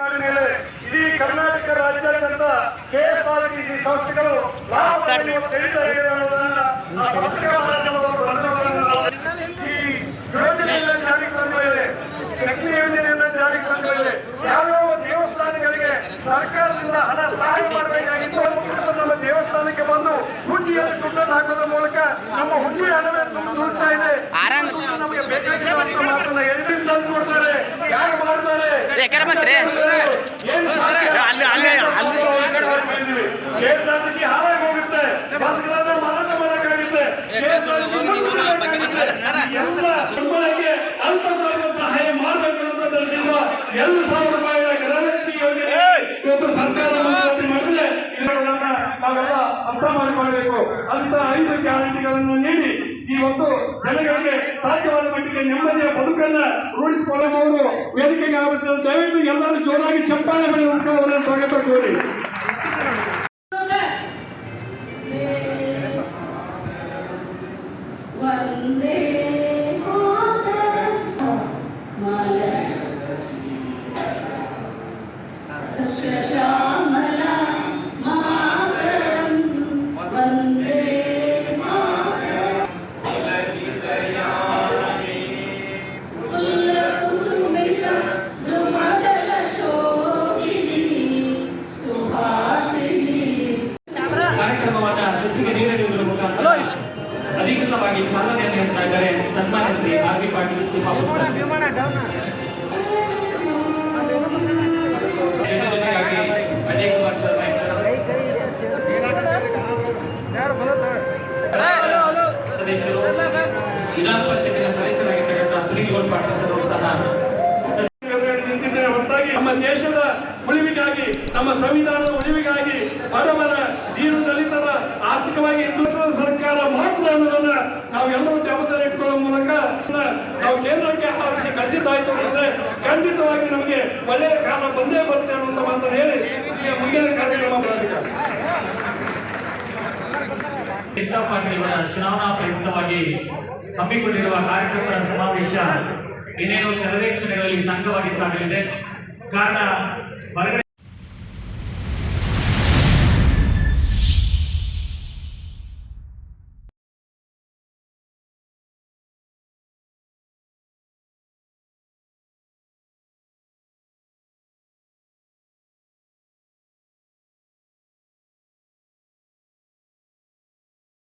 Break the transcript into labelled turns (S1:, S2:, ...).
S1: ಮೇಲೆ ಇಡೀ ಕರ್ನಾಟಕ ರಾಜ್ಯಾದ್ಯಂತ ಕೆಎಸ್ಆರ್ಟಿಸಿ ಸಂಸ್ಥೆಗಳು. ಈ ಯೋಜನೆಯಿಂದ ಜಾರಿಗೆ ತಂದ ಮೇಲೆ ಶಕ್ತಿ ಯೋಜನೆಯಿಂದ ಜಾರಿಗೆ ತಂದ ಮೇಲೆ ಯಾವ್ಯಾವ ದೇವಸ್ಥಾನಗಳಿಗೆ ಸರ್ಕಾರದಿಂದ ಹಣ ಸಹಾಯ ಮಾಡಬೇಕಾಗಿತ್ತು ನಮ್ಮ ದೇವಸ್ಥಾನಕ್ಕೆ ಬಂದು ಹುಂಡಿಯಲ್ಲಿ ದುಡ್ಡನ್ನು ಹಾಕೋದ್ರ ಮೂಲಕ ನಮ್ಮ ಹುಂಡಿ ಹಣವೇ ತುಂಬುತ್ತಾ ಇದೆ. ಅದು ನಮಗೆ ಬೇಕಾಗಿರುವಂತಹ ಮಾತನ್ನ
S2: ಎಕಡೆ ಬಂತ್ರಿ?
S1: ಏನು
S2: ಅಲ್ಲಿ- ಅಲ್ಲಿ- ಅಲ್ಲಿ.
S1: ಅಲ್ಪ ಸ್ವಲ್ಪ ಸಹಾಯ ಮಾಡಬೇಕು ಅನ್ನೋ ದೃಷ್ಟಿಯಿಂದ ಎರಡು ಸಾವಿರ ರೂಪಾಯಿಗಳ ಗೃಹಲಕ್ಷ್ಮಿ ಯೋಜನೆ ಇವತ್ತು ಸರ್ಕಾರ ಮಂಜೂರಾತಿ ಮಾಡಿದ್ರೆ ನಾವೆಲ್ಲ ಅರ್ಥ ಮಾಡಿಕೊಳ್ಬೇಕು ಅಂತ ಐದು ಗ್ಯಾರಂಟಿಗಳನ್ನು ನೀಡಿ ಇವತ್ತು ಜನಗಳಿಗೆ ಸಾಧ್ಯವಾದ ಮಟ್ಟಿಗೆ ನೆಮ್ಮದಿಯ ಬದುಕನ್ನ ರೂಢಿಸಿಕೊಳ್ಳಬಹುದು ವೇದಿಕೆಗೆ ಆವರಿಸಿದ ದಯವಿಟ್ಟು ಎಲ್ಲರೂ ಜೋರಾಗಿ ಚಪ್ಪಾಳೆ ಹೊಡೆಯುವಂತ ಅವರನ್ನು ಸ್ವಾಗತ ಕೋರಿ.
S3: ವಂದೇ ಶ್ಯಾಮಲ
S4: ಅಧಿಕೃತವಾಗಿ ಚಾಲನೆಯನ್ನು ನೀಡ್ತಾ ಇದ್ದಾರೆ ಸನ್ಮಾನ್ಯ Shri R V Patil Timmapur sir. ಜೊತೆ ಜೊತೆಗಾಗಿ ಅಜಯ್ ಕುಮಾರ್ ಸರ್ ನಾಯ್ಕ್ ಸರ್. ಸದಸ್ಯರು ವಿಧಾನ ಪರಿಷತ್ತಿನ ಸದಸ್ಯರಾಗಿರ್ತಕ್ಕಂಥ ಸುನೀಲ್ ಗೌಡ್ ಪಾಟೀಲ್ ಸರ್ ಅವರು ಸಹ.
S1: ಎದುರುಗಡೆ ನಿಂತಿದ್ದೇನೆ ಹೊರತಾಗಿ ನಮ್ಮ ದೇಶದ ಉಳಿವಿಗಾಗಿ ನಮ್ಮ ಸಂವಿಧಾನದ ಉಳಿವಿಗಾಗಿ ಬಡವರ ದೀನ ದಲಿತರ ಆರ್ಥಿಕವಾಗಿ ಹಿಂದುಳಿದ ಸರ್ಕಾರ ಮಾತ್ರ ಅನ್ನೋದನ್ನ ನಾವೆಲ್ಲರೂ ಜವಾಬ್ದಾರಿ ಇಟ್ಕೊಳ್ಳೋ ಮೂಲಕ ನಾವು ಕೇಂದ್ರಕ್ಕೆ ಆರಿಸಿ ಕಳಿಸಿದ್ದಾಯ್ತು ಅಂತಂದ್ರೆ ಖಂಡಿತವಾಗಿ ನಮಗೆ ಒಳ್ಳೆಯ ಕಾಲ ಬಂದೇ ಬರುತ್ತೆ ಅನ್ನುವಂಥ ಮಾತನ್ನು ಹೇಳಿ ಮುಂದಿನ ಕಾರ್ಯಕ್ರಮ
S4: ಪಾಟೀಲ್ ಚುನಾವಣಾ ಪ್ರಯುಕ್ತವಾಗಿ ಹಮ್ಮಿಕೊಂಡಿರುವ ಕಾರ್ಯಕರ್ತರ ಸಮಾವೇಶ ಇನ್ನೇನು ಕೆಲವೇ ಕ್ಷಣಗಳಲ್ಲಿ ಸಂಘವಾಗಿ ಸಾಗಲಿದೆ. ಕಾರಣ, ಹೊರಗಡೆ